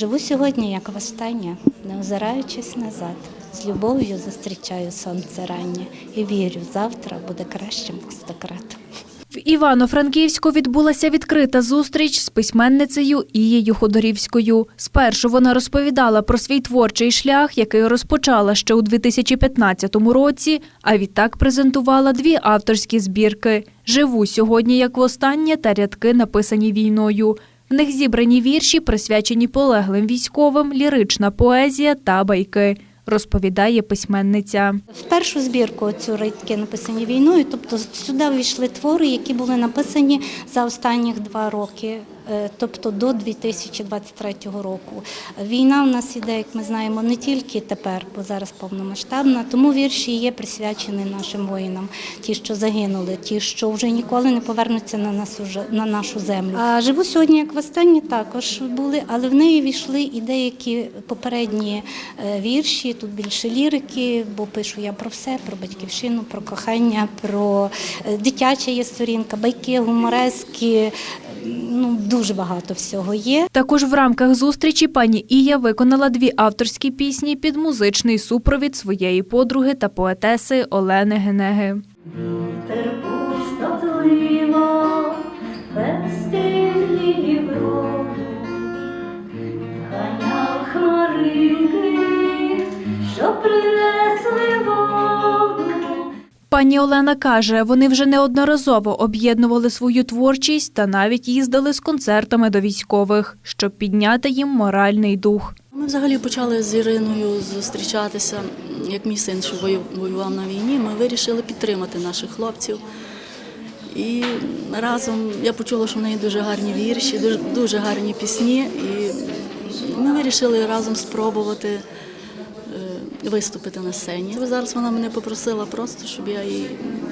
Живу сьогодні, як востаннє, не озираючись назад. З любов'ю зустрічаю сонце раннє і вірю, завтра буде кращим стократ. В Івано-Франківську відбулася відкрита зустріч з письменницею Ією Ходорівською. Спершу вона розповідала про свій творчий шлях, який розпочала ще у 2015 році, а відтак презентувала дві авторські збірки Живу сьогодні як востаннє та рядки, написані війною. В них зібрані вірші, присвячені полеглим військовим, лірична поезія та байки, розповідає письменниця. В першу збірку цю ритки написані війною, тобто сюди війшли твори, які були написані за останніх два роки, тобто до 2023 року. Війна в нас іде, як ми знаємо, не тільки тепер, бо зараз повномасштабна, тому вірші є присвячені нашим воїнам, ті, що загинули, ті, що вже ніколи не повернуться на нас уже на нашу землю. А живу сьогодні, як востаннє, також були, але в неї війшли і деякі попередні е, вірші. Тут більше лірики, бо пишу я про все, про батьківщину, про кохання, про е, дитяча є сторінка, байки, гуморески. Ну дуже багато всього є. Також в рамках зустрічі пані Ія виконала дві авторські пісні під музичний супровід своєї подруги та поетеси Олени Генеги. Ганяв хмаринки, що. Пані Олена каже, вони вже неодноразово об'єднували свою творчість та навіть їздили з концертами до військових, щоб підняти їм моральний дух. Ми взагалі почали з Іриною зустрічатися, як мій син, що воював на війні. Ми вирішили підтримати наших хлопців. І разом я почула, що в неї дуже гарні вірші, дуже, дуже гарні пісні. І ми вирішили разом спробувати виступити на сцені. Зараз вона мене попросила просто, щоб я їй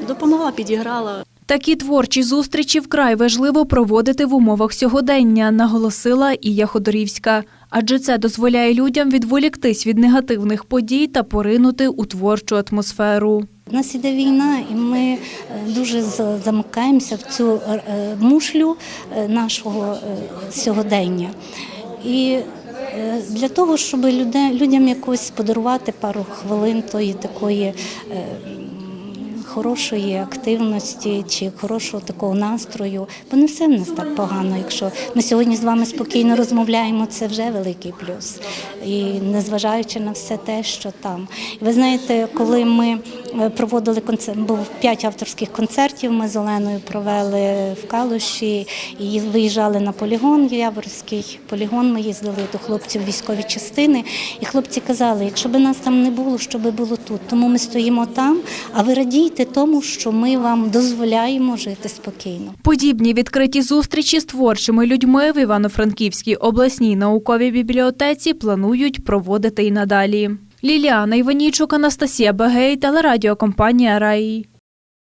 допомогла, підіграла. Такі творчі зустрічі вкрай важливо проводити в умовах сьогодення, наголосила Ія Ходорівська. Адже це дозволяє людям відволіктись від негативних подій та поринути у творчу атмосферу. У нас іде війна, і ми е, дуже за- замикаємося в цю е, е, мушлю нашого сьогодення. І для того, щоб людям якось подарувати пару хвилин тої такої е, хорошої активності чи хорошого такого настрою, бо не все в нас так погано. Якщо ми сьогодні з вами спокійно розмовляємо, це вже великий плюс. І незважаючи на все те, що там. Ви знаєте, коли ми е, проводили концерт, був п'ять авторських концертів. Ми з Оленою провели в Калуші і виїжджали на полігон Яворський полігон. Ми їздили до хлопців військові частини, і хлопці казали, якщо б нас там не було, що би було тут. Тому ми стоїмо там, а ви радійте тому, що ми вам дозволяємо жити спокійно. Подібні відкриті зустрічі з творчими людьми в Івано-Франківській обласній науковій бібліотеці планують проводити і надалі. Ліліана Іванічук, Анастасія Багей, телерадіокомпанія Раї.